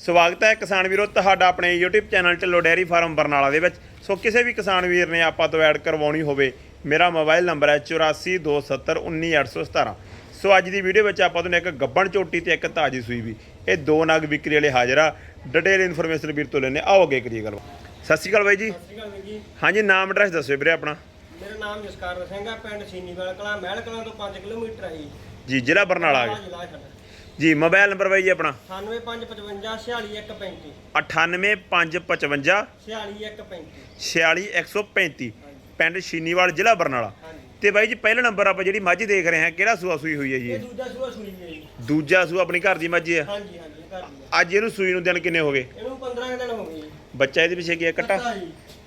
ਸਵਾਗਤ ਹੈ ਕਿਸਾਨ ਵੀਰੋ ਤੁਹਾਡਾ ਆਪਣੇ YouTube channel Dhillon dairy farm Barnala ਦੇ ਵਿੱਚ। ਸੋ ਕਿਸੇ ਵੀ ਕਿਸਾਨ ਵੀਰ ਨੇ ਆਪਾਂ ਤੋਂ ਐਡ ਕਰਵਾਉਣੀ ਹੋਵੇ ਮੇਰਾ ਮੋਬਾਈਲ ਨੰਬਰ ਹੈ 8427191817 ਸੋ ਅੱਜ ਦੀ ਵੀਡੀਓ ਵਿੱਚ ਆਪਾਂ ਤੁਹਾਨੂੰ ਇੱਕ ਗੱਬਣ ਝੋਟੀ ਤੇ ਇੱਕ ਤਾਜੀ ਸੂਈ ਵੀ ਇਹ ਦੋ ਨਗ ਵਿਕਰੀ ਵਾਲੇ ਹਾਜ਼ਰ ਆ। ਡਿਟੇਲ ਇਨਫੋਰਮੇਸ਼ਨ ਵੀਰ ਤੋਂ ਲੈਣੇ ਆਓ ਅੱਗੇ ਕਰੀਏ ਗੱਲ। ਸਤਿ ਸ਼੍ਰੀ ਅਕਾਲ ਬਾਈ ਜੀ। ਸਤਿ ਸ਼੍ਰੀ ਅਕਾਲ ਵੀਰ ਜੀ। ਹਾਂਜੀ ਨਾਮ ਐਡਰੈਸ ਦੱਸਿਓ ਵੀਰੇ ਆਪਣਾ। ਮੇਰਾ ਨਾਮ ਜਸਕਰਨ ਸਿੰਘ ਆ ਪਿੰਡ ਸੀਨੀਵਾਲ ਕਲਾਂ ਮਹਿਲ ਕਲਾਂ ਤੋਂ 5 ਕਿਲੋਮੀਟਰ ਹੈ ਜੀ। ਜ਼ਿਲ੍ਹਾ ਬਰਨਾਲਾ ਆ ਗਿਆ। ਜੀ ਮੋਬਾਈਲ ਨੰਬਰ ਬਾਈ ਜੀ ਆਪਣਾ। 9555 98555 46135 46135 ਪਿੰਡ ਸ਼ੀਨੀਵਾਲ ਜ਼ਿਲ੍ਹਾ ਬਰਨਾਲਾ। ਤੇ ਬਾਈ ਜੀ ਪਹਿਲਾ ਨੰਬਰ ਆਪਾਂ ਜਿਹੜੀ ਮੱਝ ਦੇਖ ਰਹੇ ਹਾਂ ਕਿਹੜਾ ਸੂਆ ਸੂਈ ਹੋਈ ਹੈ ਜੀ? ਇਹ? ਦੂਜਾ ਸੂਆ ਸੁਣੀ ਹੈ ਜੀ। ਦੂਜਾ ਸੂਆ ਆਪਣੀ ਘਰ ਦੀ ਮੱਝ ਹੈ ਹਾਂਜੀ ਹਾਂਜੀ ਘਰ ਦੀ ਆ। ਅੱਜ ਇਹਨੂੰ ਸੂਈ ਨੂੰ ਦਿਨ ਕਿੰਨੇ ਹੋ ਗਏ? ਇਹਨੂੰ 15 ਕੁ ਦਿਨ ਹੋ ਗਏ ਜੀ। ਬੱਚਾ ਇਹਦੇ ਪਿੱਛੇ ਕੀ ਹੈ? ਕੱਟਾ?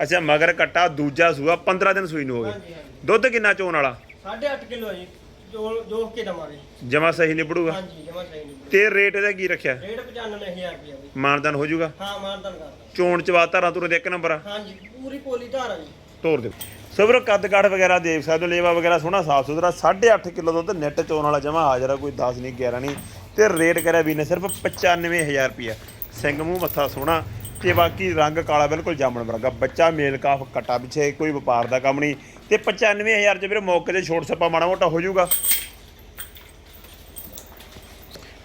ਅੱਛਾ ਮਗਰ ਕੱਟਾ ਦੂਜਾ ਸੂਆ 15 ਦਿਨ ਸੂਈ ਨੂੰ ਹੋ ਗਏ। ਦੁੱਧ ਕਿੰਨਾ ਚੋਣ ਵਾਲਾ? 8.5 ਕਿਲੋ ਜੀ ਜੋ। ਜੋਖ ਕੇ ਦਵਾਂਗੇ। ਜਮਾ ਸਹੀ ਨਿਬੜੂਗਾ? ਹਾਂਜੀ ਜਮਾ ਸਹੀ ਨਹੀਂ ਤੇ ਰੇਟ ਇਹਦਾ ਕੀ ਰੱਖਿਆ? ਰੇਟ 95000 ਰੁਪਇਆ ਜੀ। ਮਾਨਦਾਨ ਹੋ ਜਾਊਗਾ? ਹਾਂ ਮਾਰਦਨ ਕਰਦਾ ਚੋਣ ਚਵਾ ਧਾਰਾਂ ਤੁਰੇ ਦੇ ਇੱਕ ਨੰਬਰ ਆ। ਹਾਂਜੀ ਪੂਰੀ ਪੋਲੀ ਧਾਰ ਆ ਜੀ। ਤੋੜ ਦਿਓ। ਸਬਰ ਕੱਦ ਕਾਠ ਵਗੈਰਾ ਦੇਖ ਸਕਦੇ ਹੋ ਲੇਵਾ ਵਗੈਰਾ ਸੋਹਣਾ ਸਾਫ਼ ਸੁਥਰਾ 8.5 ਕਿਲੋ ਦੁੱਧ ਨੈਟ ਚੋਣ ਵਾਲਾ ਜਮਾ ਹਾਜ਼ਰ ਆ ਕੋਈ 10 ਨਹੀਂ 11 ਨਹੀਂ ਤੇ ਰੇਟ ਕਰਿਆ ਵੀ ਨੇ ਸਿਰਫ 95000 ਰੁਪਿਆ ਸਿੰਘ ਮੂੰਹ ਮੱਥਾ ਸੋਹਣਾ। ਤੇ ਬਾਕੀ ਰੰਗ ਕਾਲਾ ਬਿਲਕੁਲ ਜਾਮਣ ਵਰਗਾ। ਬੱਚਾ ਮੇਲ ਕਾਫ ਕਟਾ ਪਿੱਛੇ ਕੋਈ ਵਪਾਰ ਦਾ ਕੰਮ ਨਹੀਂ। ਤੇ 95000 ਚ ਵੀਰੇ ਮੌਕੇ ਤੇ ਛੋਟ ਛੱਪਾ ਮਾੜਾ ਮੋਟਾ ਹੋ ਜਾਊਗਾ।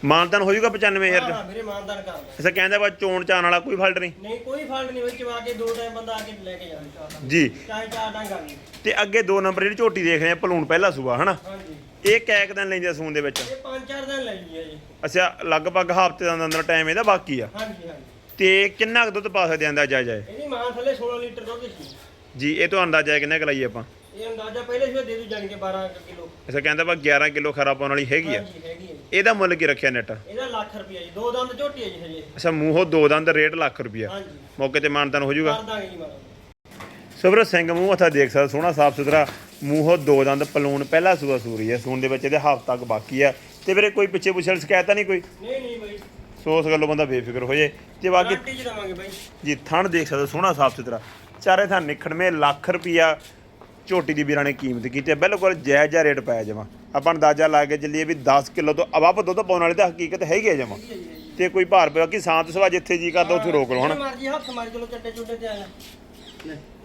ਮਾਨਦਾਨ ਹੋ ਜਾਊਗਾ 95000 ਚ? ਹਾਂ ਵੀਰੇ ਮਾਰਦਨ ਕਰਦਾ ਇਸੇ ਕਹਿੰਦਾ ਬਾ ਚੋਣ ਚਾਣ ਵਾਲਾ ਕੋਈ ਫਾਲਟ ਨਹੀਂ? ਨਹੀਂ ਕੋਈ ਫਾਲਟ ਨਹੀਂ ਵਿੱਚ ਆ ਕੇ ਦੋ ਟਾਈਮ ਬੰਦਾ ਆ ਕੇ ਲੈ ਕੇ ਜਾਂਦਾ ਜੀ। ਚਾਹੇ ਚਾਰ ਡੰਗ ਆ ਜੀ ਤੇ ਅੱਗੇ ਦੋ ਨੰਬਰ ਜਿਹੜੀ ਝੋਟੀ ਦੇਖ ਰਹੇ ਆ ਭਲੂਣ ਪਹਿਲਾ ਸੂਆ ਹਨਾ? ਹਾਂਜੀ। ਇਹ ਕੈਕ ਦਿਨ ਲੈਂਦੇ ਆ ਸੂਣ ਦੇ ਵਿੱਚ? ਇਹ ਪੰਜ ਚਾਰ ਦਿਨ ਲੱਗੀ ਹੈ ਜੀ। ਅੱਛਾ ਲਗਭਗ ਹਫ਼ਤੇ ਦਾ ਅੰਦਰ ਟਾਈਮ ਇਹਦਾ ਬਾਕੀ ਆ। ਹਾਂਜੀ ਹਾਂਜੀ। ਤੇ ਕਿੰਨਾ ਕੁ ਦੁੱਧ ਪਾ ਸਕਦੇ ਆ ਅੰਦਾਜ਼ਾ ਜਾਏ ਇਹਦੀ ਮਾਂ ਥੱਲੇ 16 ਲੀਟਰ ਦੁੱਧ ਸੀ। ਜੀ ਇਹ ਤੋਂ ਅੰਦਾਜ਼ਾ ਕਿੰਨਾ ਕੁ ਲਾਈਏ ਆਪਾਂ? ਇਹ ਅੰਦਾਜ਼ਾ ਪਹਿਲੇ ਸੀ ਦੇ ਦੂ ਜਾਣ ਕੇ 12 ਕਿਲੋ। ਅੱਛਾ ਕਹਿੰਦਾ ਬਾ 11 ਕਿਲੋ ਖਰਾ ਪਾਉਣ ਵਾਲੀ ਹੈਗੀ ਆ। ਹਾਂਜੀ ਹੈਗੀ ਹੈ ਜੀ। ਇਹਦਾ ਮੁੱਲ ਕੀ ਰੱਖਿਆ ਨੈਟ ਇਹਦਾ ਲੱਖ ਰੁਪਿਆ ਜੀ ਦੋ ਦੰਦ ਝੋਟੀ ਹੈ ਜੀ ਹਜੇ। ਅੱਛਾ ਮੂੰਹੋਂ ਦੋ ਦੰਦ ਰੇਟ ਲੱਖ ਰੁਪਿਆ ਹਾਂਜੀ। ਮੌਕੇ ਤੇ ਮਾਨਤਾਨ ਹੋ ਜਾਊਗਾ? ਕਰ ਦਾਂਗੇ ਜੀ ਮਾਰਾ ਸਬਰ ਸਿੰਘ ਮੂੰਹ ਮੱਥਾ ਦੇਖ ਸਕਦਾ ਸੋਹਣਾ ਸਾਫ਼ ਸੁਥਰਾ ਮੂੰਹੋਂ ਦੋ ਦੰਦ ਪਲੂਣ ਪਹਿਲਾ ਸੂਆ ਸੂਰੀ ਹੈ ਸੂਣ ਦੇ ਵਿੱਚ ਇਹਦੇ ਹਫ਼ਤਾ ਤੱਕ ਬਾਕੀ ਆ। ਤੇ ਵੀਰੇ ਕੋਈ ਪਿੱਛੇ ਪੁੱਛਣ ਸ਼ਿਕਾਇਤ ਤਾਂ ਨਹੀਂ ਕੋਈ? ਨਹੀਂ ਨਹੀਂ ਬਾਈ। ਸੋ ਉਸ ਗੱਲੋਂ ਬੰਦਾ ਬੇਫਿਕਰ ਹੋ ਜੇ। ਤੇ ਬਾਕੀ ਗਾਰੰਟੀ ਚ ਦਵਾਂਗੇ ਬਾਈ। ਜੀ ਥਣ ਦੇਖ ਸਕਦੇ ਹੋ, ਸੋਹਣਾ ਸਾਫ਼ ਸੁਥਰਾ। ਚਾਰੇ ਥਾਂ ਨਿਖੜਵੇਂ ਲੱਖ ਰੁਪਿਆ ਝੋਟੀ ਦੀ ਵੀਰਾਂ ਨੇ ਕੀਮਤ ਕੀਤੀ ਹੈ। ਬਿਲਕੁਲ ਜਾਇਜ਼ ਜਿਹਾ ਰੇਟ ਪਾਇਆ ਜਮਾ। ਆਪਾਂ ਅੰਦਾਜ਼ਾ ਲਾ ਕੇ ਚੱਲੀਏ ਵੀ 10 ਕਿਲੋ ਤੋਂ ਅਬਵ ਦੁੱਧ ਪਾਉਣ ਵਾਲੀ ਤਾਂ ਹਕੀਕਤ ਹੈਗੀ ਹੈ ਜਮਾ। ਜੀ ਤੇ ਕੋਈ ਭਾਰ ਪਿਆ ਕਿ ਸ਼ਾਂਤ ਸੁਭਾ ਜਿੱਥੇ ਜੀ ਕਰਦਾ ਉੱਥੇ ਰੋਕ ਲਓ ਹਨਾ। ਮਰਜ਼ੀ ਹੱਥ ਮਾਰ ਚਲੋ ਚੱਟੇ ਚੁੱਟੇ ਤੇ ਆਇਆ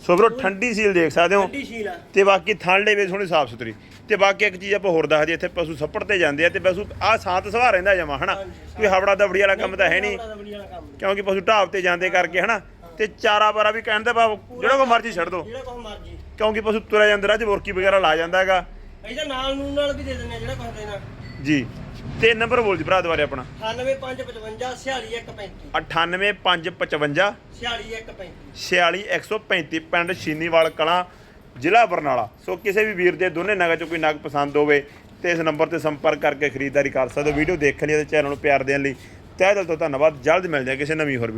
ਸੋ ਵੀਰੋ ਠੰਡੀ ਸੀਲ ਦੇਖ ਸਕਦੇ ਹੋ। ਅੱਡੀ ਸ਼ੀਲ ਆ। ਤੇ ਬਾਕੀ ਦੇ ਵਿੱਚ ਸੋਹਣੀ ਸਾਫ਼ ਸੁਥਰੀ। ਤੇ ਬਾਕੀ ਇੱਕ ਚੀਜ਼ ਆਪਾਂ ਹੋਰ ਦੱਸਦੇ ਇੱਥੇ ਪਸ਼ੂ ਸੱਪੜ ਤੇ ਜਾਂਦੇ ਆ ਤੇ ਪਸ਼ੂ ਆ ਸ਼ਾਂਤ ਸੁਭਾ ਰਹਿੰਦਾ ਜਮਾ ਹਨਾ? ਕੋਈ ਹਵੜਾ ਦਵੜੀ ਵਾਲਾ ਕੰਮ ਤਾਂ ਹੈ ਨਹੀਂ। ਕਿਉਂਕਿ ਪਸ਼ੂ ਢਾਬ ਤੇ ਜਾਂਦੇ ਕਰਕੇ ਹਨਾ? ਤੇ ਚਾਰਾ ਬਾਰਾ ਵੀ ਕਹਿੰਦੇ ਬਾ ਜਿਹੜਾ ਕੋ ਮਰਜ਼ੀ ਛੱਡ ਦੋ। ਜਿਹੜਾ ਕੁਛ ਮਰਜ਼ੀ। ਕਿਉਂਕਿ ਪਸ਼ੂ ਤੁਰਿਆ ਜਾਂਦਾ ਰਾਜ ਬੋਰਕੀ ਵਗੈਰਾ ਲਾ ਜਾਂਦਾ ਹੈਗਾ। ਇਹਦਾ ਨਾਲ ਨੂੰ ਨਾਲ ਵੀ ਦੇ ਦਿੰਦੇ ਆ ਜਿਹੜਾ ਕੁਛ ਦੇਣਾ। ਜੀ। ਤੇ ਨੰਬਰ ਬੋਲ ਜੀ ਭਰਾ ਦੁਬਾਰੇ ਆਪਣਾ। 98555 46135 98555 46135 46135 ਪਿੰਡ ਸ਼ੀਨੀਵਾਲ ਕਲਾਂ ਜ਼ਿਲ੍ਹਾ ਬਰਨਾਲਾ। ਸੋ ਕਿਸੇ ਵੀ ਵੀਰ ਦੇ ਦੋਨੇ ਨਗਾਂ ਚੋਂ ਕੋਈ ਨਗ ਪਸੰਦ ਹੋਵੇ ਤੇ ਇਸ ਨੰਬਰ ਤੇ ਸੰਪਰਕ ਕਰਕੇ ਖਰੀਦਦਾਰੀ ਕਰ ਸਕਦੇ ਹੋ। ਵੀਡੀਓ ਦੇਖਣ ਲਈ ਤੇ ਚੈਨਲ ਨੂੰ ਪਿਆਰ ਦੇਣ ਲਈ ਤਹਿ ਦਿਲ ਤੋਂ ਧੰਨਵਾਦ। ਜਲਦ ਮਿਲਦੇ ਹਾਂ ਕਿਸੇ ਨਵੀਂ ਹੋਰ